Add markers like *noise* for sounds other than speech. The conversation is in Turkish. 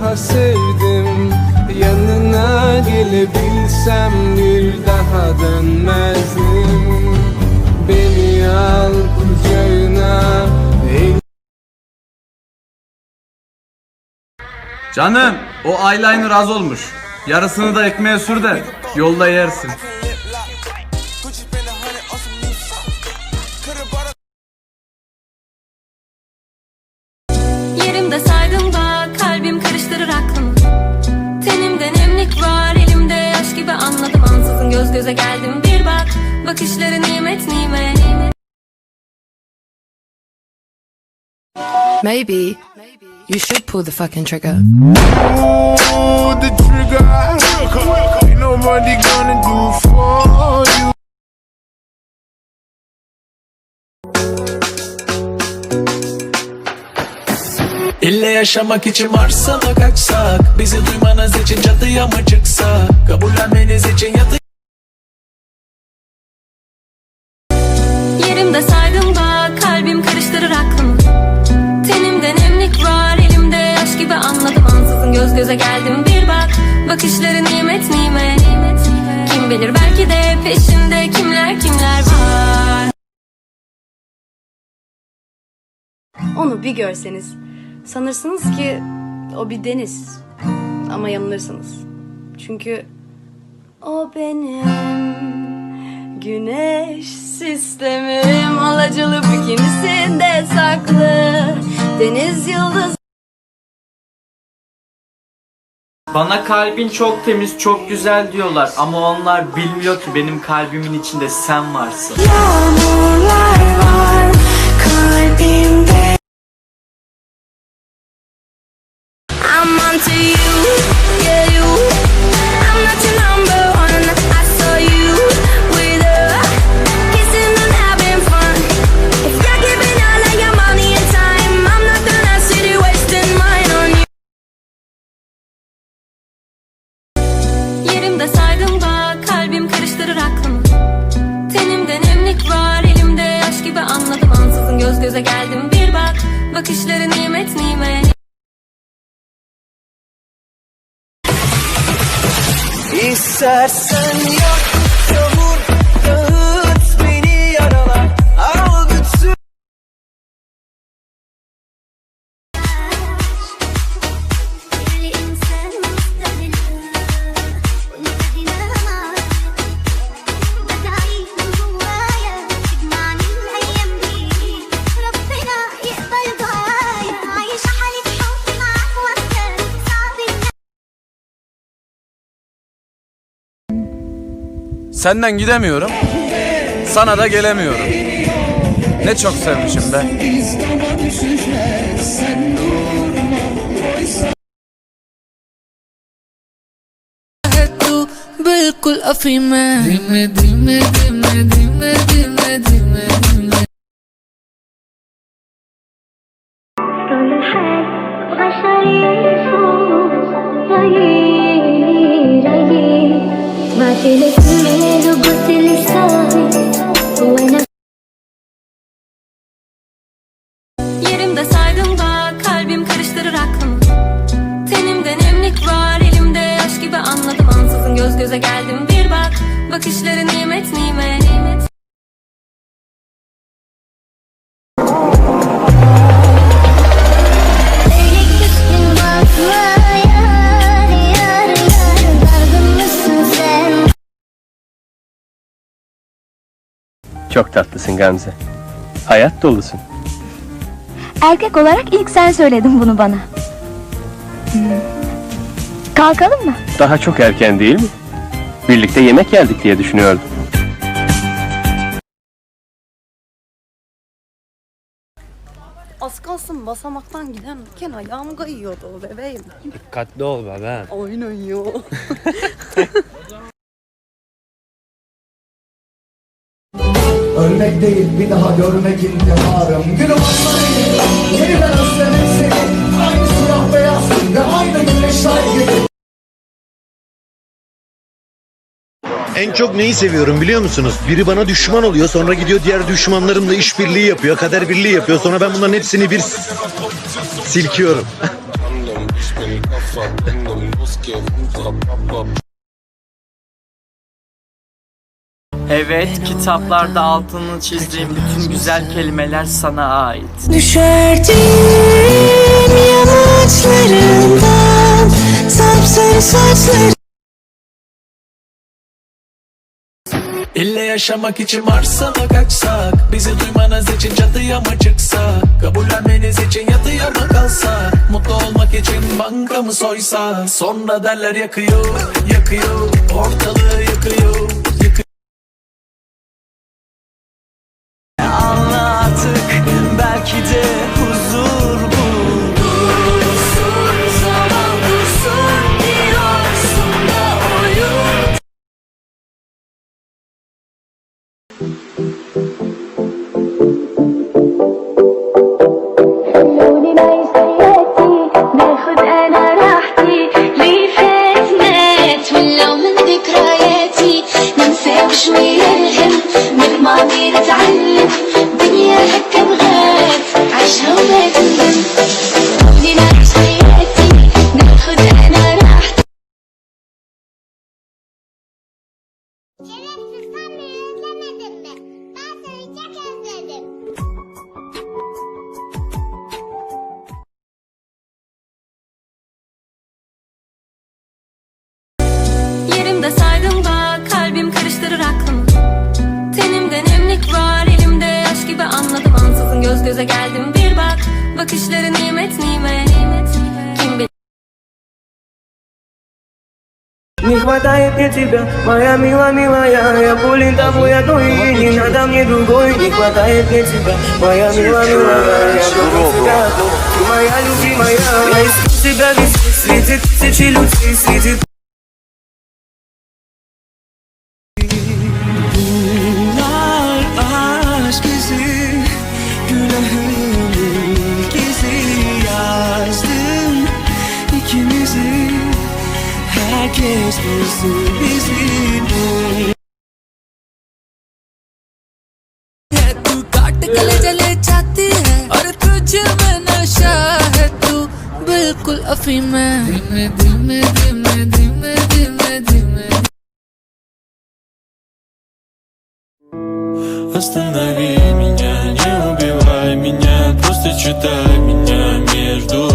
daha sevdim Yanına gelebilsem bir daha dönmezdim Beni al kucağına Canım o eyeliner az olmuş. Yarısını da ekmeğe sür de yolda yersin. Göze geldim bir bak Bakışları nimet nimet Maybe you should pull the fucking trigger. Pull the trigger. Ain't nobody gonna do for you. İlle yaşamak için varsana kaçsak Bizi duymanız için çatıya mı çıksak Kabullenmeniz için yatı göz göze geldim bir bak. Bakışları nimet nimet. Kim bilir belki de peşinde kimler kimler var. Onu bir görseniz. Sanırsınız ki o bir deniz. Ama yanılırsınız. Çünkü o benim güneş sistemim. Alacalı bikinisinde saklı. Deniz yıldız Bana kalbin çok temiz, çok güzel diyorlar ama onlar bilmiyor ki benim kalbimin içinde sen varsın. Yağmurlar var kalbimde I'm onto you, göze geldim. Bir bak Bakışları nimet nimet. İstersen yak Senden gidemiyorum. Sana da gelemiyorum. Ne çok sevmişim be. बिल्कुल अफी में धीमे धीमे धीमे धीमे धीमे धीमे göz göze geldim bir bak Bakışları nimet nimet Çok tatlısın Gamze. Hayat dolusun. Erkek olarak ilk sen söyledin bunu bana Kalkalım mı? Daha çok erken değil mi? Birlikte yemek yerdik diye düşünüyordum. az kalsın basamaktan giderken ayağım kayıyordu o bebeğim. Dikkatli ol bebeğim Aynen ya. *laughs* Ölmek değil bir daha görmek intiharım Günüm aslanıyım Yeniden özlemek seni Aynı siyah beyazsın ve aynı güneşler gibi En çok neyi seviyorum biliyor musunuz? Biri bana düşman oluyor sonra gidiyor diğer düşmanlarımla işbirliği yapıyor. Kader birliği yapıyor. Sonra ben bunların hepsini bir silkiyorum. *laughs* Evet, kitaplarda altını çizdiğim bütün güzel kelimeler sana ait. Düşerdim yamaçlarından Sapsarı saçları İlle yaşamak için Mars'a mı kaçsak. Bizi duymanız için çatıya mı çıksak? Kabullenmeniz için yatıya mı kalsak. Mutlu olmak için banka mı soysak. Sonra derler yakıyor, yakıyor. Ortalığı yıkıyor, Música göze geldim bir bak Bakışları nimet nimet Kim bilir Не хватает мне тебя, моя милая, милая Я болен тобой одной и не надо мне другой Не хватает мне тебя, моя милая, милая Я только тебя одну, ты моя любимая Я искал тебя везде, среди тысячи людей Среди गले जले जाती है और तुझ में नशा है तू बिल्कुल अफीम है धीमे धीमे धीमे धीमे धीमे धीमे Останови меня, не убивай меня Просто читай меня между